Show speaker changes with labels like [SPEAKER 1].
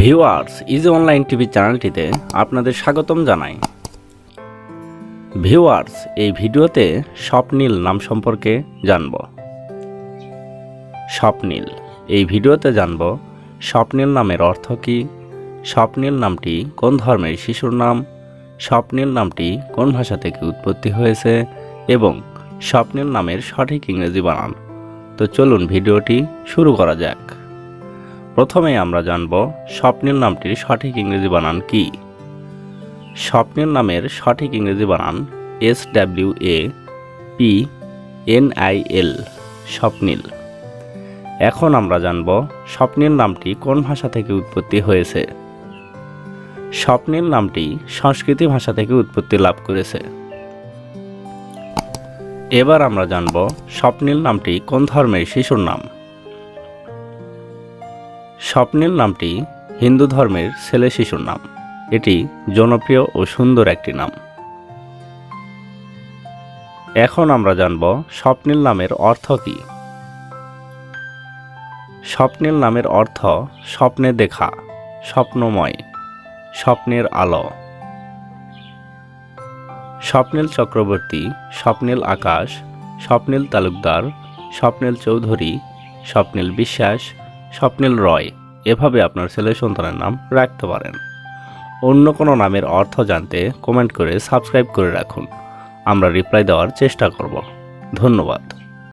[SPEAKER 1] Viewers easy online TV চ্যানেলটিতে আপনাদের স্বাগতম জানাই। ভিউয়ার্স, এই ভিডিওতে স্বপ্নীল নাম সম্পর্কে জানব। স্বপ্নীল, এই ভিডিওতে জানব স্বপ্নীল নামের অর্থ কী, স্বপ্নীল নামটি কোন ধর্মের শিশুর নাম, স্বপ্নীল নামটি কোন ভাষা থেকে উৎপত্তি হয়েছে, এবং স্বপ্নীল নামের সঠিক ইংরেজি বানান। তো চলুন ভিডিওটি শুরু করা যাক। প্রথমে আমরা জানব স্বপ্নীল নামটির সঠিক ইংরেজি বানান কি। স্বপ্নীল নামের সঠিক ইংরেজি বানান S W A P N I L Swapnil. এখন আমরা জানব স্বপ্নীল নামটি কোন ভাষা থেকে উৎপত্তি হয়েছে। স্বপ্নীল নামটি সংস্কৃতি ভাষা থেকে উৎপত্তি লাভ করেছে। এবার আমরা জানব স্বপ্নীল নামটি কোন ধর্মের শিশুর নাম। স্বপ্নীল নামটি হিন্দু ধর্মের ছেলে শিশুর নাম। এটি জনপ্রিয় ও সুন্দর একটি নাম। এখন আমরা জানব স্বপ্নীল নামের অর্থ কী। স্বপ্নীল নামের অর্থ স্বপ্নে দেখা, স্বপ্নময়, স্বপ্নের আলো। স্বপ্নীল চক্রবর্তী স্বপ্নীল আকাশ স্বপ্নীল তালুকদার স্বপ্নীল চৌধুরী স্বপ্নীল বিশ্বাস স্বপ্নীল রয়। এভাবে আপনার ছেলে সন্তানের নাম রাখতে পারেন। অন্য কোনো নামের অর্থ জানতে কমেন্ট করে সাবস্ক্রাইব করে রাখুন। আমরা রিপ্লাই দেওয়ার চেষ্টা করব। ধন্যবাদ।